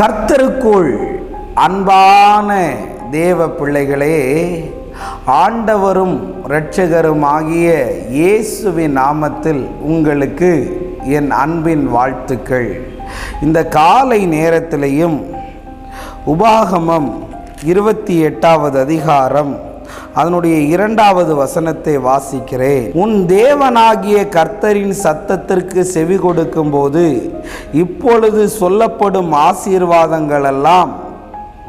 கர்த்தருக்குள் அன்பான தேவ பிள்ளைகளே ஆண்டவரும் இரட்சகருமாகிய இயேசுவின் நாமத்தில் உங்களுக்கு என் அன்பின் வாழ்த்துக்கள். இந்த காலை நேரத்திலையும் உபாகமம் இருபத்தி எட்டாவது அதிகாரம் அதனுடைய இரண்டாவது வசனத்தை வாசிக்கிறேன். உன் தேவனாகிய கர்த்தரின் சத்தத்திற்கு செவி கொடுக்கும்போது இப்பொழுது சொல்லப்படும் ஆசீர்வாதங்கள் எல்லாம்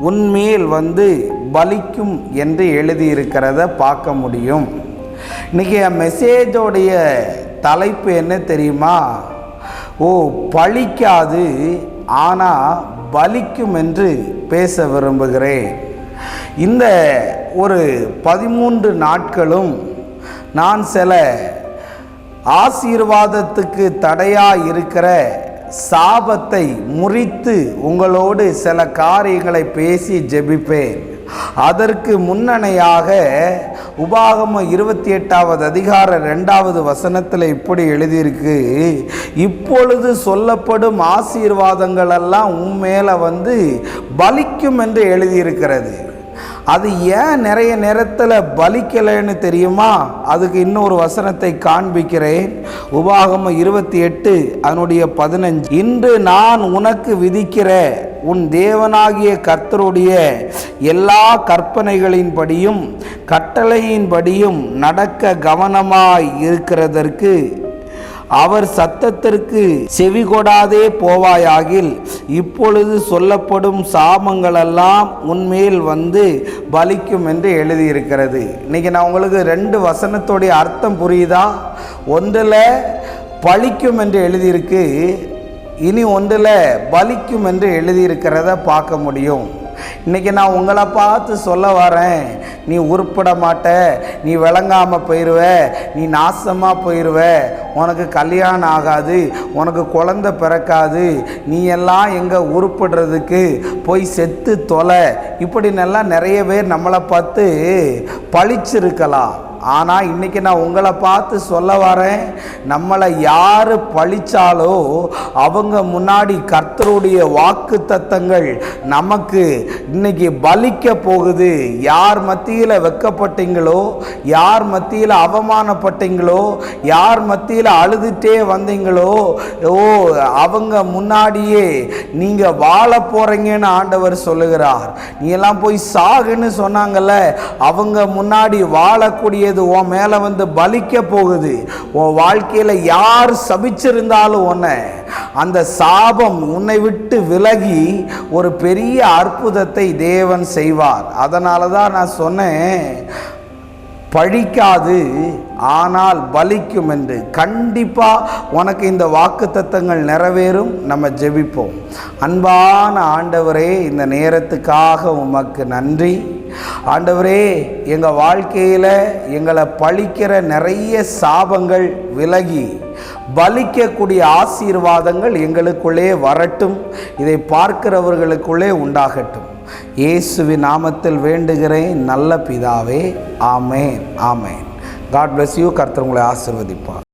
உன்மேல் வந்து பலிக்கும் என்று எழுதியிருக்கிறத பார்க்க முடியும். இன்னைக்கு மெசேஜோடைய தலைப்பு என்ன தெரியுமா? ஓ பழிக்காது ஆனால் பலிக்கும் என்று பேச விரும்புகிறேன். இந்த ஒரு பதிமூன்று நாட்களும் நான் சில ஆசீர்வாதத்துக்கு தடையாக இருக்கிற சாபத்தை முறித்து உங்களோடு சில காரியங்களை பேசி ஜெபிப்பேன். அதற்கு முன்னணையாக உபாகம இருபத்தி எட்டாவது அதிகார ரெண்டாவது வசனத்தில் இப்படி எழுதியிருக்கு இப்பொழுது சொல்லப்படும் ஆசீர்வாதங்கள் எல்லாம் உன் மேலே வந்து பலிக்கும் என்று எழுதியிருக்கிறது. அது ஏன் நிறைய நேரத்தில் பலிக்கலைன்னு தெரியுமா? அதுக்கு இன்னொரு வசனத்தை காண்பிக்கிறேன். உபாகம இருபத்தி எட்டு அதனுடைய பதினஞ்சு. இன்று நான் உனக்கு விதிக்கிற உன் தேவனாகிய கர்த்தருடைய எல்லா கற்பனைகளின்படியும் கட்டளையின்படியும் நடக்க கவனமாய் இருக்கிறதற்கு அவர் சத்தத்திற்கு செவி கொடாதே போவாயாகில் இப்பொழுது சொல்லப்படும் சாபங்களெல்லாம் உன்மேல் வந்து பலிக்கும் என்று எழுதியிருக்கிறது. இன்னைக்கு நான் உங்களுக்கு ரெண்டு வசனத்துடைய அர்த்தம் புரியுதா? ஒன்றில் பழிக்கும் என்று எழுதியிருக்கு இனி ஒன்றில் பலிக்கும் என்று எழுதியிருக்கிறத பார்க்க முடியும். இன்னைக்கு நான் உங்களை பார்த்து சொல்ல வரேன். நீ உருப்பட மாட்ட. நீ விளங்காமல் போயிடுவ நீ நாசமாக போயிடுவ உனக்கு கல்யாணம் ஆகாது. உனக்கு குழந்த பிறக்காது. நீ எல்லாம் எங்கே உருப்படுறதுக்கு போய் செத்து தொலை. இப்படின்னெல்லாம் நிறைய பேர் நம்மளை பார்த்து பழிச்சிருக்கலாம். ஆனால் இன்னைக்கு நான் உங்களை பார்த்து சொல்ல வரேன் நம்மளை யார் பழித்தாலோ அவங்க முன்னாடி கர்த்தருடைய வாக்கு தத்தங்கள் நமக்கு இன்னைக்கு பலிக்க போகுது. யார் மத்தியில் வெக்கப்பட்டீங்களோ யார் மத்தியில் அவமானப்பட்டீங்களோ யார் மத்தியில் அழுதுட்டே வந்தீங்களோ ஓ அவங்க முன்னாடியே நீங்கள் வாழ போகிறீங்கன்னு ஆண்டவர் சொல்லுகிறார். நீ எல்லாம் போய் சாகுன்னு சொன்னாங்கல்ல அவங்க முன்னாடி வாழக்கூடிய வாழக்கூடியது உன் மேலே வந்து பலிக்க போகுது. உன் வாழ்க்கையில் யார் சபிச்சிருந்தாலும் உன்னை. அந்த சாபம் உன்னை விட்டு விலகி ஒரு பெரிய அற்புதத்தை தேவன் செய்வார். அதனால தான் நான் சொன்னேன் பழிக்காது ஆனால் பலிக்கும் என்று. கண்டிப்பாக உனக்கு இந்த வாக்கு தத்தங்கள் நிறைவேறும். நம்ம ஜெபிப்போம். அன்பான ஆண்டவரே இந்த நேரத்துக்காக உமக்கு நன்றி. ஆண்டவரே எங்கள் வாழ்க்கையில் எங்களை பழிக்கிற நிறைய சாபங்கள் விலகி பலிக்கக்கூடிய ஆசீர்வாதங்கள் எங்களுக்குள்ளே வரட்டும் இதை பார்க்கிறவர்களுக்குள்ளே உண்டாகட்டும். இயேசுவின் நாமத்தில் வேண்டுகிறேன் நல்ல பிதாவே ஆமேன் ஆமேன். காட் பிளஸ் யூ கர்த்தர் உங்களை ஆசிர்வதிப்பார்.